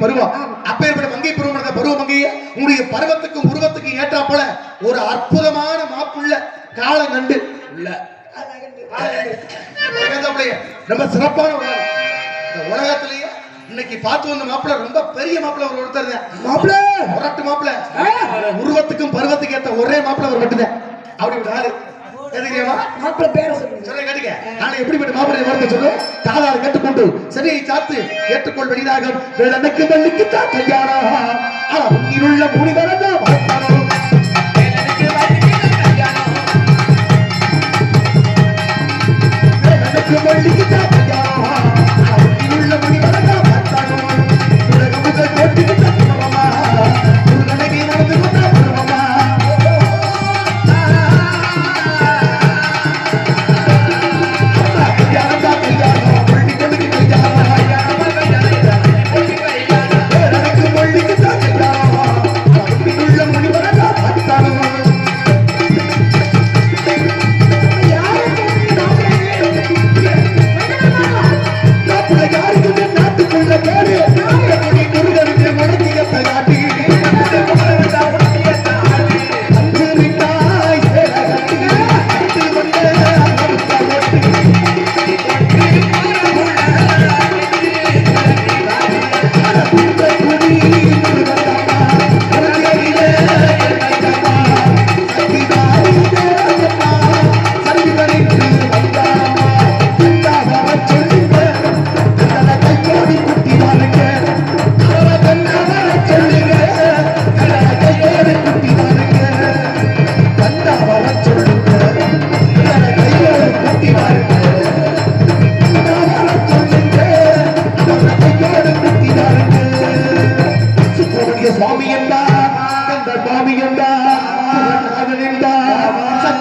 பருவம். அப்பேற்பட்ட மங்கை பருவம் நடந்த பருவ மங்கைய உங்களுடைய பருவத்துக்கும் உருவத்துக்கும் ஏற்றா போல ஒரு அற்புதமான மாப்புள்ள காலம் கண்டு உள்ள. ரொம்ப சிறப்பான உலகம் இந்த உலகத்திலேயே இன்னைக்கு பார்த்து வந்த மாப்பிள்ள ரொம்ப பெரிய மாப்பிள்ள ஒரு ஒருத்தர் மாப்பிள்ள! முரட்டு மாப்பிள்ள. உருவத்துக்கும் பருவத்துக்கு ஏத்த ஒரே மாப்பிள்ள ஒரு மட்டும்தான். அப்படி ஒரு ஆளு எதுக்கிறியமா மாப்பிள்ள பேரை சொல்லுங்க சொல்ல கேட்டுக்க. நான் எப்படிப்பட்ட மாப்பிள்ளை வார்த்தை சொல்லு? காதால் கேட்டுக்கொண்டு செவியை சாத்து ஏற்றுக்கொள் வெளியாக வேலனுக்கு வெள்ளிக்கு தான் கல்யாணம். ஆனா உயிருள்ள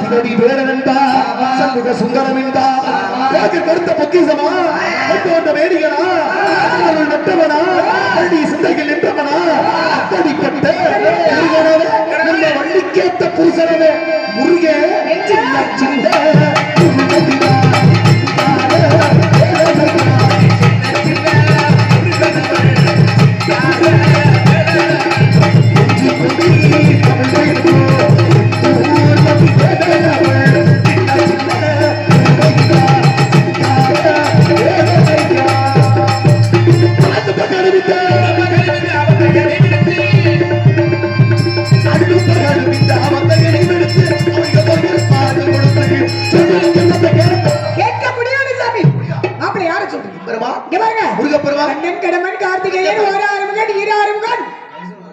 சத்திரடி வேடன் என்றா சண்முக சுந்தரம் என்றா ராஜர் கருத்த பொக்கிசமா கொண்டு வந்த வேடிகளா நட்டவனா பள்ளி சிந்தைகள் நின்றவனா அத்தடிப்பட்ட முருகனவே நல்ல வள்ளிக்கேத்த புருஷனவே முருகே சின்ன சின்ன கடமன் கார்த்திகேயன் ஓராறுமுகன் ஈராறுமுகன்.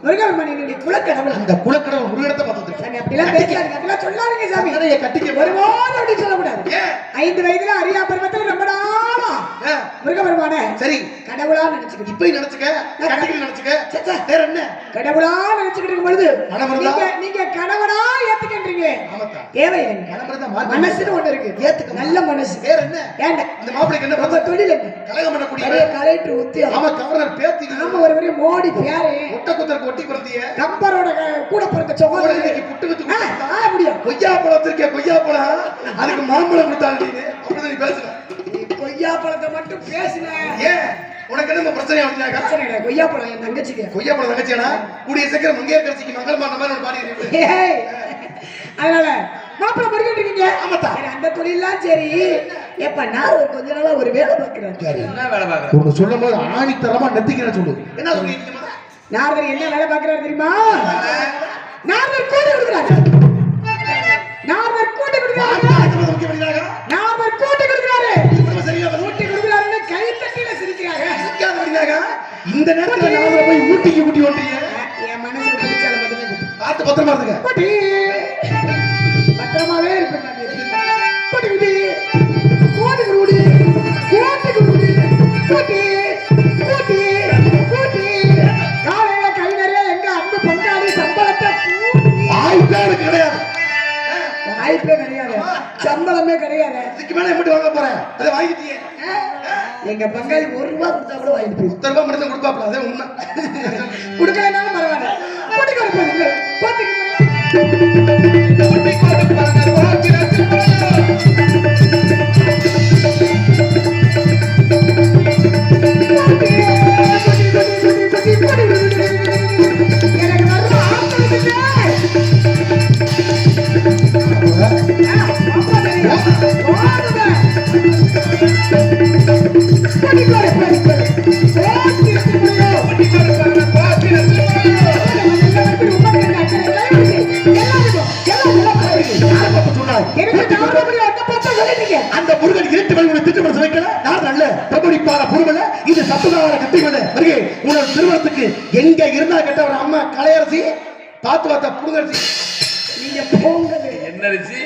முருகன் என்னுடைய குலக்கடவுள். அந்த குலக்கடவுள் முருகனத்தை சாமி அப்படிலாம் பேசாதீங்க அப்படிலாம் சொல்லாதீங்க சாமி. கதையை கட்டிக்க. வருவோம் அப்படின்னு சொல்லக்கூடாது? ஐந்து வயதுல அரியா பருவத்தில் ரொம்ப நாளா? முருகபெருமான சரி. கடவுளா நினைச்சுக்கிட்டு. இப்பயும் நினைச்சுக்க? கட்டிக்கல நினைச்சுக்க. வேற என்ன? கடவுளா நினைச்சுக்கிட்டு இருக்கும் பொழுது? நீங்க நீங்க கணவனா ஏத்துக்கின்றீங்க. மார்க்கம் மனசுன்னு ஒண்ணு இருக்கு. ஏத்துக்க நல்ல மனசு. வேற என்ன? ஏண்டா? இந்த மாப்பிளைக்கு என்ன பிரச்சனை? தொழில் கலகம் பண்ணக்கூடிய கலெக்டர் உத்தியோகம். ஆமா கவர்னர் பேத்தி. நாம ஒரு மோடி பேரு. ஒட்ட குத்தருக்கு பிறந்திய க- கூட பிறந்த கூட சகோதரர் இன்னைக்கு புட்டு குத்து ஆ, கொடுத்தா. ஆ, முடியும் கொய்யா பழம் வச்சிருக்கே கொய்யா பழம் அதுக்கு மாம்பழம் கொடுத்தாங்க நீ. அப்படிதான் நீ பேசுற. நீ கொய்யா பழத்தை மட்டும் பேசுன. ஏன்? உனக்கு என்ன பிரச்சனை அப்படின்னாக்கா பிரச்சனை கிடையாது. கொய்யா பழம் என் தங்கச்சிக்கு. கொய்யா பழம் தங்கச்சியானா கூடிய சீக்கிரம் மங்கையர் கட்சிக்கு மாதிரி பாடி ஏய், அதனால மாப்பிள்ளை முருகன் இருக்கீங்க ஆமாத்தா. அந்த தொழிலாம் சரி. எப்ப நான் ஒரு கொஞ்ச நாளா ஒரு வேலை பார்க்கிறேன். என்ன வேலை பாக்குற ஒண்ணு சொல்லும் போது ஆணித்தரமா நெத்திக்கிற சொல்லு. என்ன சொல்றீங்க? நாரதர் என்ன வேலை பார்க்கிறாரு தெரியுமா? நாரதர் கூட்டி கொடுக்குறாரு. நாரதர் கூட்டி கொடுக்குறாரு. நாரதர் கூட்டி கொடுக்குறாரு. கூட்டி கொடுக்குறாருன்னு கை தட்டில சிரிக்கிறாங்க இந்த நேரத்துல நாம போய் ஊட்டிக்கு ஊட்டி ஓட்டுறீங்க? என் மனசுக்கு பிடிச்சால மட்டுமே. பார்த்து பத்திரமா இருந்துங்க. சம்பளமே கிடையாது. இதுக்கு மேல எப்படி வாங்க போறேன் அதை வாங்கிட்டீங்க எங்க பங்காளி ஒரு ரூபா கொடுத்தா கூட வாங்கிட்டு. பத்து ரூபாய் மட்டும் கொடுப்பாப்ல அதே உண்மை. கொடுக்கலனாலும் பரவாயில்ல. கூட்டி யார் நல்ல பிரபலிப்பான பொறுமல இது சத்துதார கத்திமல வருகே உங்களோட திருமணத்துக்கு எங்க இருந்தா கேட்ட ஒரு அம்மா கலையரசி பார்த்து பார்த்தா புடுங்கரசி நீங்க போங்கது என்ன அரிசி?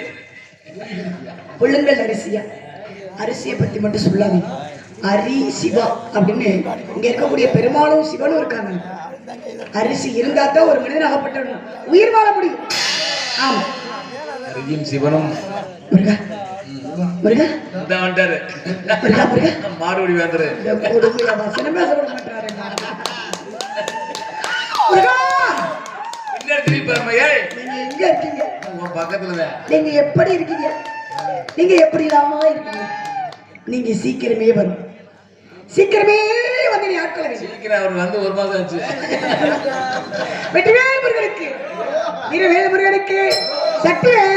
புள்ளுங்கள் அரிசியா? அரிசியை பத்தி மட்டும் சொல்லாதீங்க. அரி சிவா அப்படின்னு இங்க இருக்கக்கூடிய பெருமாளும் சிவனும் இருக்காங்க. அரிசி இருந்தா தான் ஒரு மனிதன் அகப்பட்டணும் உயிர் வாழ முடியும். ஆமா. அரியும் சிவனும். இந்த வந்துட்டாரு. மாறுபடி வேந்தரு. நீங்க எப்படி இருக்கீங்க? நீங்க எப்படி இல்லாம இருக்கீங்க? நீங்க சீக்கிரமே வரும். சீக்கிரமே வந்து நீ ஆட்களை. சீக்கிரம் அவர் வந்து ஒரு மாசம் ஆச்சு. வெற்றிவேல் முருகனுக்கு. வீரவேல் முருகனுக்கு. சக்திவேல்